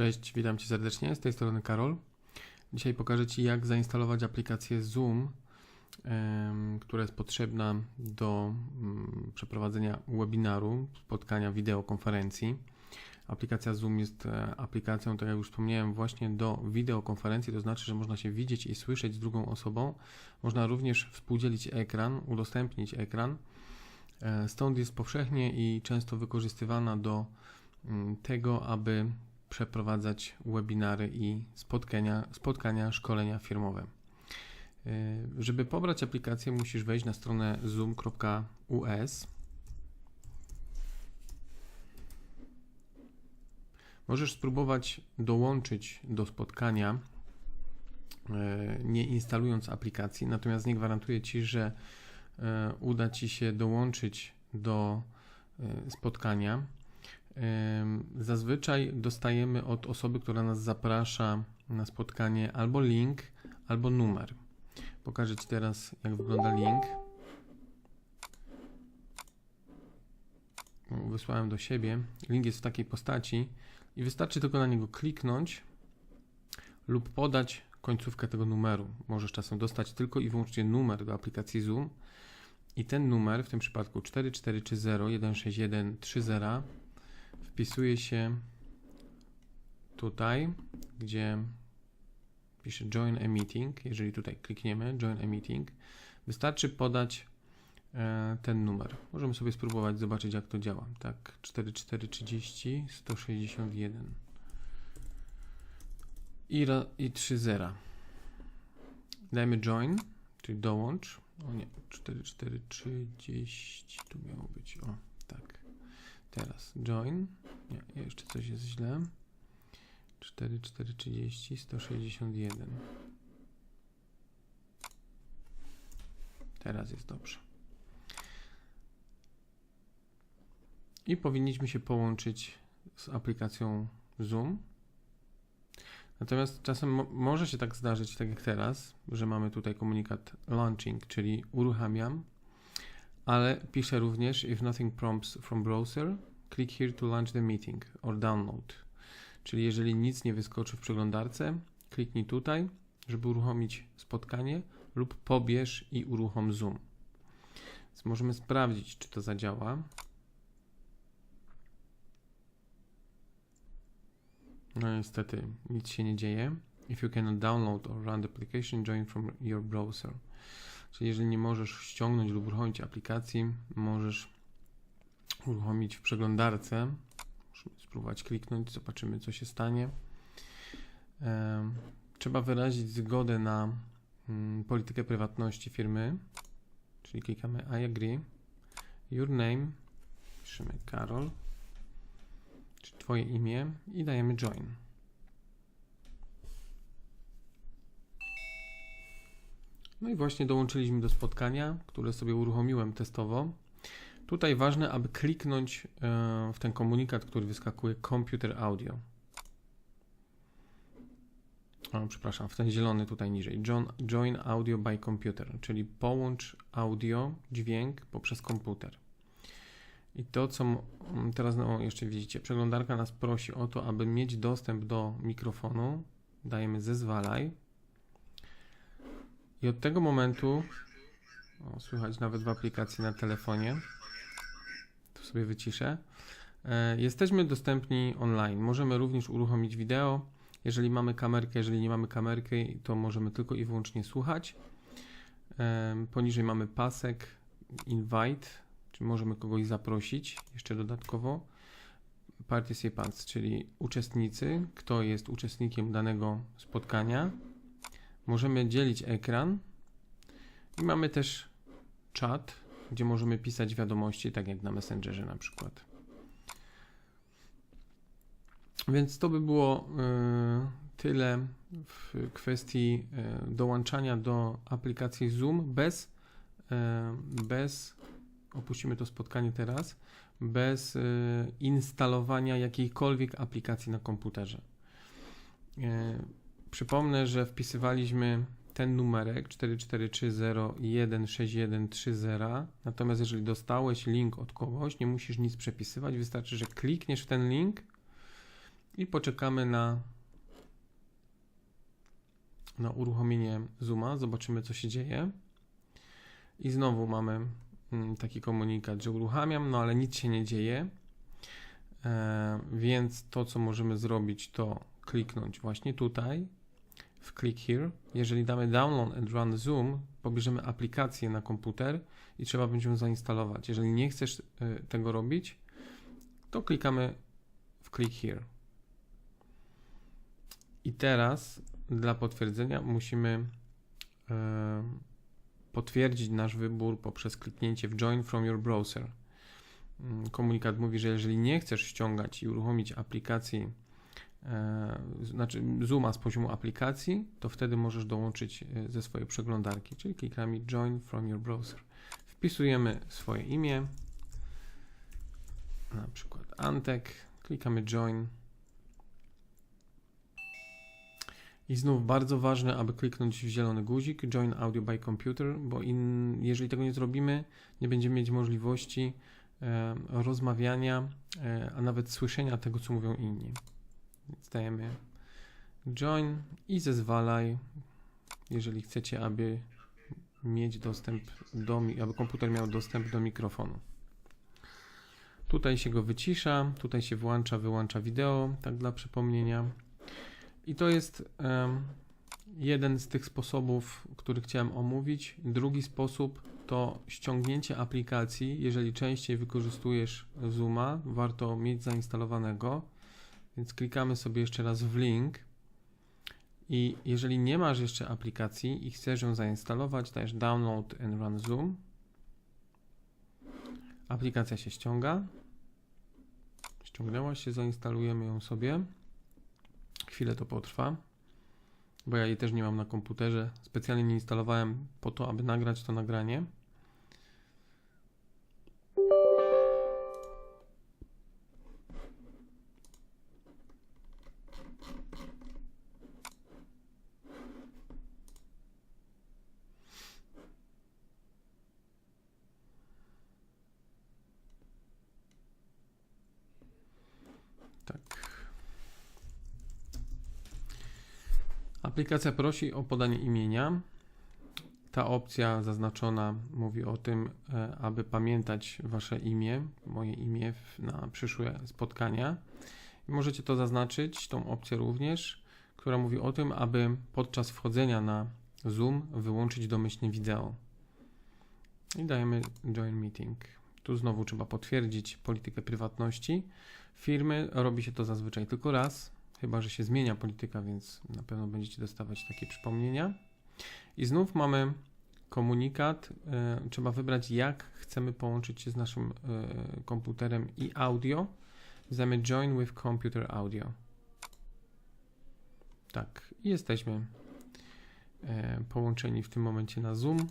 Cześć, witam Cię serdecznie. Z tej strony Karol. Dzisiaj pokażę Ci, jak zainstalować aplikację Zoom, która jest potrzebna do mm, przeprowadzenia webinaru, spotkania wideokonferencji. Aplikacja Zoom jest e, aplikacją, tak jak już wspomniałem, właśnie do wideokonferencji, to znaczy, że można się widzieć i słyszeć z drugą osobą. Można również współdzielić ekran, udostępnić ekran. E, Stąd jest powszechnie i często wykorzystywana do mm, tego, aby przeprowadzać webinary i spotkania, spotkania szkolenia firmowe. Yy, Żeby pobrać aplikację, musisz wejść na stronę zoom.us. Możesz spróbować dołączyć do spotkania, yy, nie instalując aplikacji, natomiast nie gwarantuję Ci, że yy, uda Ci się dołączyć do spotkania. Zazwyczaj dostajemy od osoby, która nas zaprasza na spotkanie albo link, albo numer. Pokażę Ci teraz, jak wygląda link. Wysłałem do siebie. Link jest w takiej postaci i wystarczy tylko na niego kliknąć lub podać końcówkę tego numeru. Możesz czasem dostać tylko i wyłącznie numer do aplikacji Zoom i ten numer, w tym przypadku 4430 16130 wpisuje się tutaj, gdzie pisze Join a Meeting. Jeżeli tutaj klikniemy Join a Meeting, wystarczy podać e, ten numer. Możemy sobie spróbować zobaczyć, jak to działa. Tak, 4430 161 i, i 30. Dajmy Join, czyli dołącz. O nie, 4430 tu miało być. O. Teraz join. Nie, jeszcze coś jest źle. 4430 161. Teraz jest dobrze. I powinniśmy się połączyć z aplikacją Zoom. Natomiast czasem mo- może się tak zdarzyć, tak jak teraz, że mamy tutaj komunikat launching, czyli uruchamiam, ale pisze również if nothing prompts from browser, click here to launch the meeting or download. Czyli jeżeli nic nie wyskoczy w przeglądarce, kliknij tutaj, żeby uruchomić spotkanie lub pobierz i uruchom Zoom. Więc możemy sprawdzić, czy to zadziała. No niestety nic się nie dzieje. If you cannot download or run the application, join from your browser. Czyli jeżeli nie możesz ściągnąć lub uruchomić aplikacji, możesz uruchomić w przeglądarce. Musimy spróbować kliknąć, zobaczymy co się stanie. Trzeba wyrazić zgodę na mm, politykę prywatności firmy, czyli klikamy I agree. Your name, piszemy Karol, czy Twoje imię i dajemy join. No i właśnie dołączyliśmy do spotkania, które sobie uruchomiłem testowo. Tutaj ważne, aby kliknąć e, w ten komunikat, który wyskakuje Computer Audio. O, przepraszam, w ten zielony tutaj niżej. Join, join Audio by Computer, czyli połącz audio, dźwięk poprzez komputer. I to, co teraz no, jeszcze widzicie, przeglądarka nas prosi o to, aby mieć dostęp do mikrofonu. Dajemy zezwalaj. I od tego momentu, o, słychać nawet w aplikacji na telefonie, tu sobie wyciszę, e, jesteśmy dostępni online. Możemy również uruchomić wideo. Jeżeli mamy kamerkę, jeżeli nie mamy kamerki, to możemy tylko i wyłącznie słuchać. Em, Poniżej mamy pasek invite, czyli możemy kogoś zaprosić jeszcze dodatkowo. Participants, czyli uczestnicy, kto jest uczestnikiem danego spotkania. Możemy dzielić ekran i mamy też czat, gdzie możemy pisać wiadomości, tak jak na Messengerze na przykład. Więc to by było y, tyle w kwestii y, dołączania do aplikacji Zoom bez, y, bez opuścimy to spotkanie teraz, bez instalowania jakiejkolwiek aplikacji na komputerze. Przypomnę, że wpisywaliśmy ten numerek 4430163130. Natomiast jeżeli dostałeś link od kogoś, nie musisz nic przepisywać, wystarczy, że klikniesz w ten link i poczekamy na, na uruchomienie Zooma. Zobaczymy, co się dzieje. I znowu mamy mm, taki komunikat, że uruchamiam, no ale nic się nie dzieje. E, więc to, co możemy zrobić, to kliknąć właśnie tutaj w Click Here. Jeżeli damy Download and Run Zoom, pobierzemy aplikację na komputer i trzeba będzie ją zainstalować. Jeżeli nie chcesz e, tego robić, to klikamy w Click Here. I teraz dla potwierdzenia musimy e, potwierdzić nasz wybór poprzez kliknięcie w Join from your browser. Mm, Komunikat mówi, że jeżeli nie chcesz ściągać i uruchomić aplikacji, znaczy Zooma z poziomu aplikacji, to wtedy możesz dołączyć e, ze swojej przeglądarki, czyli klikamy Join from your browser. Wpisujemy swoje imię, na przykład Antek, klikamy Join. I znów bardzo ważne, aby kliknąć w zielony guzik Join Audio by Computer, bo in, jeżeli tego nie zrobimy, nie będziemy mieć możliwości e, rozmawiania, e, a nawet słyszenia tego, co mówią inni. Dajemy Join i zezwalaj, jeżeli chcecie, aby mieć dostęp do, aby komputer miał dostęp do mikrofonu. Tutaj się go wycisza, tutaj się włącza, wyłącza wideo, tak dla przypomnienia. I to jest em, jeden z tych sposobów, który chciałem omówić. Drugi sposób to ściągnięcie aplikacji. Jeżeli częściej wykorzystujesz Zooma, warto mieć zainstalowanego. Więc klikamy sobie jeszcze raz w link. I jeżeli nie masz jeszcze aplikacji i chcesz ją zainstalować, dajesz download and run Zoom. Aplikacja się ściąga. Ściągnęła się, zainstalujemy ją sobie. Chwilę to potrwa, bo ja jej też nie mam na komputerze. Specjalnie nie instalowałem po to, aby nagrać to nagranie. Aplikacja prosi o podanie imienia. Ta opcja zaznaczona mówi o tym, e, aby pamiętać Wasze imię, moje imię na przyszłe spotkania. Możecie to zaznaczyć, tą opcję również, która mówi o tym, aby podczas wchodzenia na Zoom wyłączyć domyślnie wideo. I dajemy Join Meeting. Tu znowu trzeba potwierdzić politykę prywatności firmy. Robi się to zazwyczaj tylko raz, chyba że się zmienia polityka, więc na pewno będziecie dostawać takie przypomnienia. I znów mamy komunikat. e, trzeba wybrać, jak chcemy połączyć się z naszym e, komputerem i audio. Zamy Join with Computer Audio. Tak, i jesteśmy e, połączeni w tym momencie na Zoom.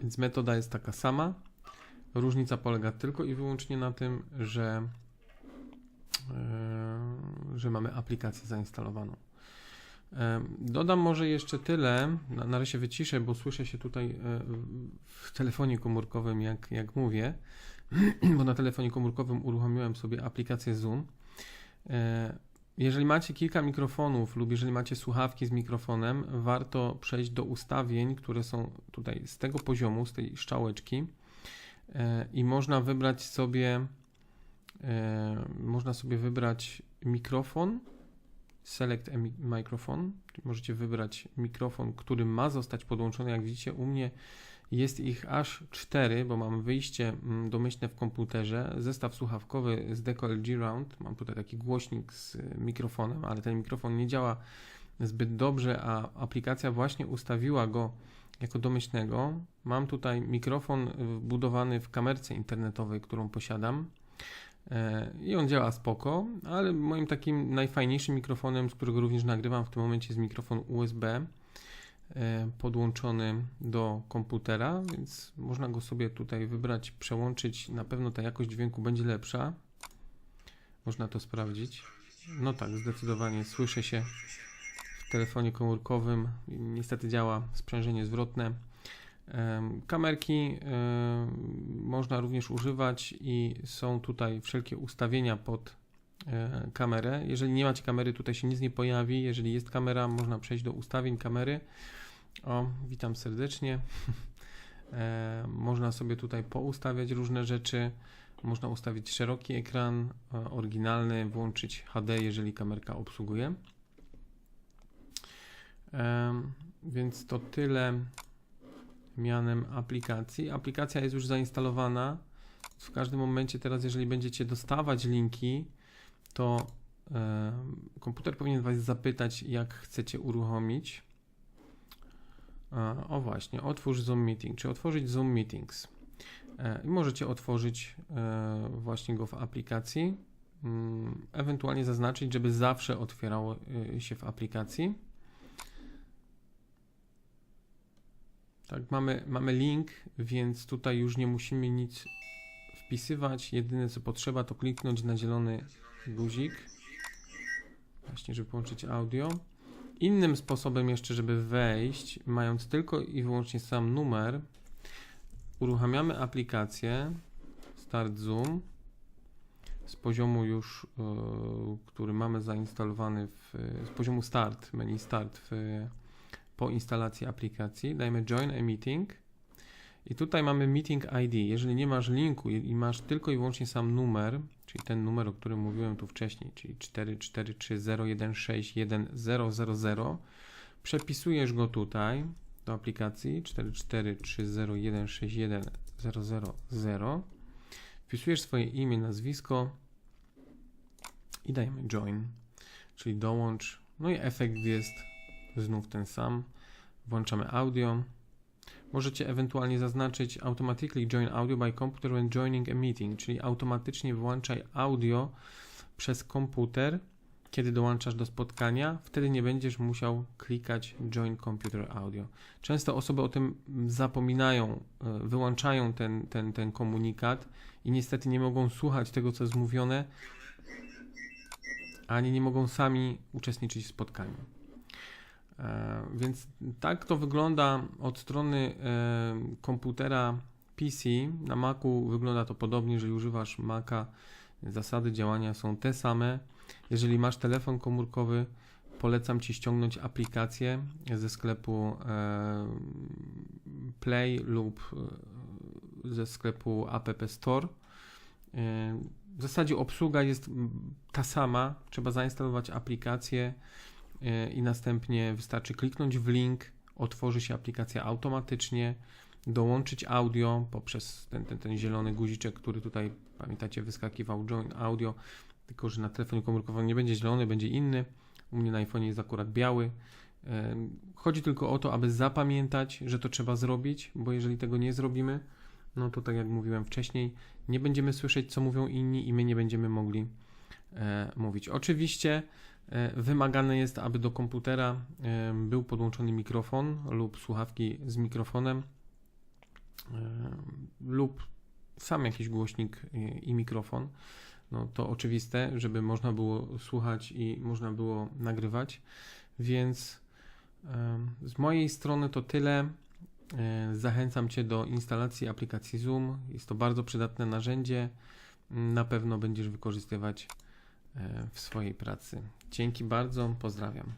Więc metoda jest taka sama. Różnica polega tylko i wyłącznie na tym, że, że mamy aplikację zainstalowaną. E, Dodam może jeszcze tyle, na, razie wyciszę, bo słyszę się tutaj e, w telefonie komórkowym, jak, jak mówię, bo na telefonie komórkowym uruchomiłem sobie aplikację Zoom. E, Jeżeli macie kilka mikrofonów lub jeżeli macie słuchawki z mikrofonem, warto przejść do ustawień, które są tutaj z tego poziomu, z tej szczałeczki e, i można wybrać sobie e, można sobie wybrać mikrofon select microphone możecie wybrać mikrofon, który ma zostać podłączony jak widzicie u mnie jest ich aż cztery, bo mam wyjście mm, domyślne w komputerze, zestaw słuchawkowy z Deco LG Round, mam tutaj taki głośnik z y, mikrofonem, ale ten mikrofon nie działa zbyt dobrze, a aplikacja właśnie ustawiła go jako domyślnego. Mam tutaj mikrofon wbudowany w kamerce internetowej, którą posiadam. E, I on działa spoko, ale moim takim najfajniejszym mikrofonem, z którego również nagrywam w tym momencie jest mikrofon USB e, podłączony do komputera, więc można go sobie tutaj wybrać, przełączyć. Na pewno ta jakość dźwięku będzie lepsza. Można to sprawdzić. No tak, zdecydowanie słyszę się w telefonie komórkowym. Niestety działa sprzężenie zwrotne. Kamerki można również używać i są tutaj wszelkie ustawienia pod e, kamerę. Jeżeli nie macie kamery, tutaj się nic nie pojawi. Jeżeli jest kamera, można przejść do ustawień kamery. O, witam serdecznie. E, Można sobie tutaj poustawiać różne rzeczy. Można ustawić szeroki ekran, e, oryginalny, włączyć HD, jeżeli kamerka obsługuje. Więc to tyle mianem aplikacji. Aplikacja jest już zainstalowana. W każdym momencie teraz, jeżeli będziecie dostawać linki, to komputer powinien Was zapytać, jak chcecie uruchomić. O właśnie, otwórz Zoom Meeting, czy otworzyć Zoom Meetings. E, I możecie otworzyć e, właśnie go w aplikacji, mm, ewentualnie zaznaczyć, żeby zawsze otwierało e, się w aplikacji. Tak, mamy, mamy link, więc tutaj już nie musimy nic wpisywać. Jedyne co potrzeba to kliknąć na zielony guzik, właśnie żeby połączyć audio. Innym sposobem jeszcze, żeby wejść, mając tylko i wyłącznie sam numer, uruchamiamy aplikację Start Zoom z poziomu już, yy, który mamy zainstalowany w, z poziomu Start, menu Start w, po instalacji aplikacji. Dajmy Join a Meeting i tutaj mamy Meeting ID. Jeżeli nie masz linku i masz tylko i wyłącznie sam numer, czyli ten numer, o którym mówiłem tu wcześniej, czyli 443016100, przepisujesz go tutaj do aplikacji 443016100, wpisujesz swoje imię, nazwisko i dajemy join, czyli dołącz. No i efekt jest znów ten sam. Włączamy audio. Możecie ewentualnie zaznaczyć automatically join audio by computer when joining a meeting, czyli automatycznie włączaj audio przez komputer, kiedy dołączasz do spotkania, wtedy nie będziesz musiał klikać join computer audio. Często osoby o tym zapominają, e, wyłączają ten, ten, ten komunikat i niestety nie mogą słuchać tego, co jest mówione, ani nie mogą sami uczestniczyć w spotkaniu. E, Więc tak to wygląda od strony e, komputera PC. Na Macu wygląda to podobnie, jeżeli używasz Maca, zasady działania są te same. Jeżeli masz telefon komórkowy, polecam Ci ściągnąć aplikację ze sklepu e, Play lub ze sklepu App Store. W zasadzie obsługa jest ta sama. Trzeba zainstalować aplikację i następnie wystarczy kliknąć w link, otworzy się aplikacja automatycznie, dołączyć audio poprzez ten, ten, ten zielony guziczek, który tutaj, pamiętacie, wyskakiwał Join Audio, tylko że na telefonie komórkowym nie będzie zielony, będzie inny. U mnie na iPhone jest akurat biały. Em, Chodzi tylko o to, aby zapamiętać, że to trzeba zrobić, bo jeżeli tego nie zrobimy, no to tak jak mówiłem wcześniej, nie będziemy słyszeć, co mówią inni i my nie będziemy mogli e, mówić. Oczywiście e, wymagane jest, aby do komputera e, był podłączony mikrofon lub słuchawki z mikrofonem e, lub sam jakiś głośnik i, mikrofon. No to oczywiste, żeby można było słuchać i można było nagrywać. Więc z mojej strony to tyle. E, Zachęcam Cię do instalacji aplikacji Zoom. Jest to bardzo przydatne narzędzie. Na pewno będziesz wykorzystywać e, w swojej pracy. Dzięki bardzo, pozdrawiam.